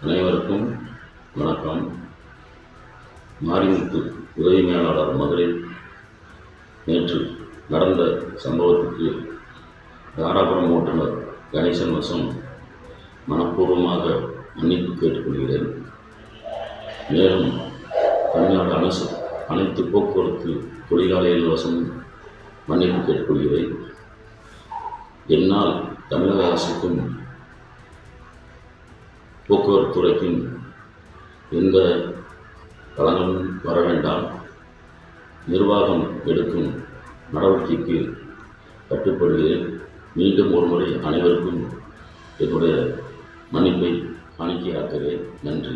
அனைவருக்கும் வணக்கம். மாரிமுத்து உதவி மேலாளர் மகளிர் நேற்று நடந்த சம்பவத்துக்கு தாராபுரம் ஓட்டுநர் கணேசன் வசம் மனப்பூர்வமாக மன்னிப்பு கேட்டுக்கொள்கிறேன். மேலும் தமிழ்நாடு அரசு அனைத்து போக்குவரத்து தொழிலாளர்கள் வசம் மன்னிப்பு கேட்டுக்கொள்கிறேன். என்னால் தமிழக அரசுக்கும் போக்குவரத்து துறைக்கும் எந்த பலனும் வர வேண்டாம். நிர்வாகம் எடுக்கும் நடவடிக்கைக்கு கட்டுப்படுகிறேன். மீண்டும் ஒருமுறை அனைவருக்கும் என்னுடைய மன்னிப்பை காணிக்கையாக்குகிறேன். நன்றி.